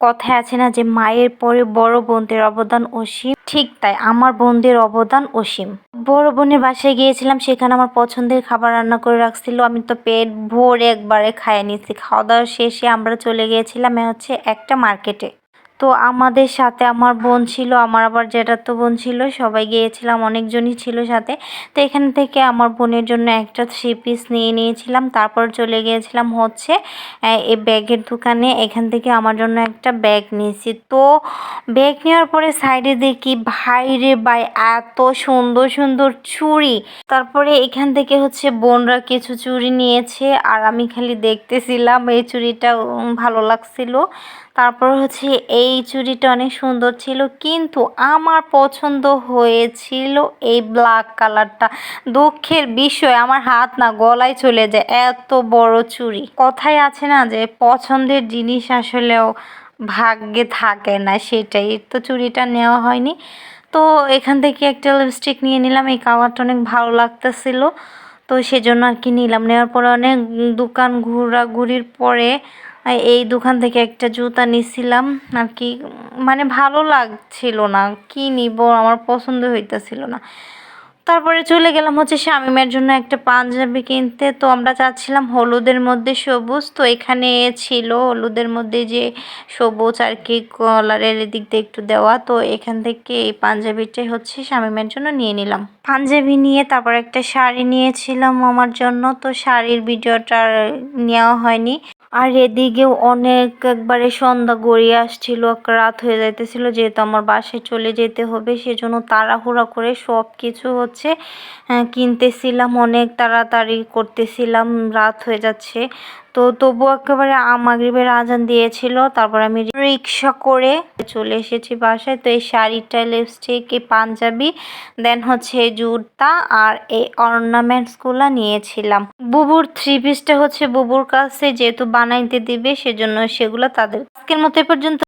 কথায় আছে না যে মায়ের পরে বড় বোনদের অবদান অসীম? ঠিক তাই, আমার বোনদের অবদান অসীম। বড় বোনের বাসায় গিয়েছিলাম, সেখানে আমার পছন্দের খাবার রান্না করে রাখছিল। আমি তো পেট ভোর একবারে খাইয়ে নিয়েছি। খাওয়া দাওয়া শেষে আমরা চলে গিয়েছিলাম হচ্ছে একটা মার্কেটে। তো আমাদের সাথে আমার বোন ছিল, আমার আবার জ্যাঠাতো বোন ছিল, সবাই গিয়েছিলাম, অনেকজনই ছিল সাথে। তো এখান থেকে আমার বোনের জন্য একটা থ্রি পিস নিয়ে নিয়েছিলাম, তারপর চলে গিয়েছিলাম হচ্ছে এই ব্যাগের দোকানে, এখান থেকে আমার জন্য একটা ব্যাগ নিয়েছি। তো ব্যাগ নেওয়ার পরে সাইডে দেখি, ভাই রে ভাই, এত সুন্দর সুন্দর চুড়ি। তারপরে এখান থেকে হচ্ছে বোনরা কিছু চুড়ি নিয়েছে, আর আমি খালি দেখতেছিলাম এই চুড়িটা ভালো লাগছিল। তারপর হচ্ছে এই চুড়িটা অনেক সুন্দর ছিল, কিন্তু আমার পছন্দ হয়েছিল এই ব্ল্যাক কালারটা দুঃখের বিষয়, আমার হাত না গলায় চলে যায় এত বড় চুড়ি। কথায় আছে না যে, পছন্দের জিনিস আসলেও ভাগ্যে থাকে না সেটাই। তো চুড়িটা নেওয়া হয়নি। তো এখান থেকে একটা লিপস্টিক নিয়ে নিলাম, এই কালারটা অনেক ভালো লাগতেছিল। তো সেজন্য আর কি নিলাম। নেওয়ার পরে অনেক দোকান ঘোরাঘুরির পরে এই দোকান থেকে একটা জুতা নিছিলাম, আর কি মানে ভালো লাগছিল না, কি নিব, আমার পছন্দ হইতেছিল না। তারপরে চলে গেলাম হচ্ছে শামিমের জন্য একটা পাঞ্জাবি কিনতে, তো আমরা চাচ্ছিলাম হলুদের মধ্যে সবুজ, তো এখানে ছিল হলুদের মধ্যে যে সবুজ আর কি কলারের এদিক দিয়ে একটু দেওয়া, তো এখান থেকে এই পাঞ্জাবিটাই হচ্ছে শামিমের জন্য নিয়ে নিলাম। পাঞ্জাবি নিয়ে তারপর একটা শাড়ি নিয়েছিলাম আমার জন্য, তো শাড়ির ভিডিওটা নেওয়া হয়নি। আর এদিকেও অনেক একবারে সন্ধ্যা গড়িয়ে আসছিল রাত হয়ে যাইতেছিল, যেহেতু আমার বাসায় চলে যেতে হবে, সেজন্য তাড়াহুড়া করে সব কিছু হচ্ছে কিনতেছিলাম, অনেক তাড়াতাড়ি করতেছিলাম, রাত হয়ে যাচ্ছে। তো তবু একেবারে আমাগরিবের আজান দিয়েছিল। তারপর আমি রিক্সা করে চলে এসেছি বাসায়। তো এই শাড়িটা লিপস্টিক এই পাঞ্জাবি দেন হচ্ছে জুতা আর এই অর্নামেন্টসগুলো নিয়েছিলাম। বুবুর থ্রি পিসটা হচ্ছে বুবুর কাছে যেহেতু বানাইতে দিবে, সেজন্য সেগুলো তাদের আজকের মতো পর্যন্ত।